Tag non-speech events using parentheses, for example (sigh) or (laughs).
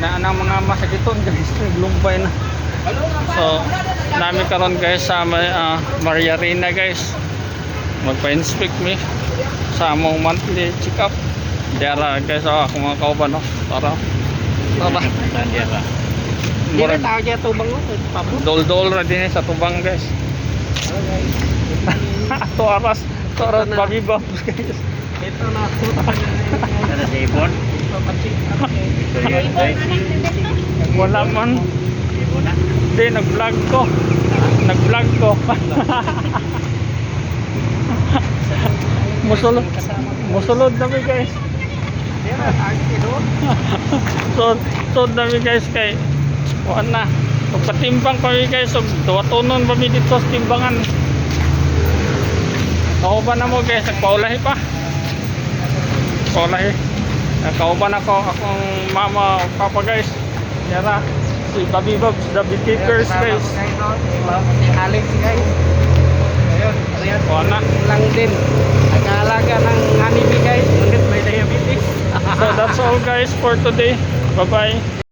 na ng mga masakiton guys, (laughs) naglumpay na. So, nami karon guys sa ah, Maria Reina guys. Magpa-inspect me sa among monthly check-up. Diara guys, oh, ako mga kauban, no? Tara. Tara. Diara. Hindi na tawag niya ito bang pabo. Dol-dol na din eh sa tubang guys. (laughs) Ato aras. Ato aras na. babi guys. Ito na. Ito guys. Wala man. Hindi, nag-vlog ko. Nag-vlog ko. Musulod. Musulod na mi guys. So, so na mi guys kay Kuan na. Pagpatimbang kami guys, so tuwatunon pa mi dito sa timbangan. Kauban na mo guys, nagpaulahi pa. Paulahi. Kauban ako, akong mama, papa guys. Yara, si Bobby Bobs, the beekeepers guys. Si Alex guys. Ayun, ayan. Kuan na. Lang din. Nag-aalaga ng anime guys. Ngunit may diabetes. So that's all guys for today. Bye-bye.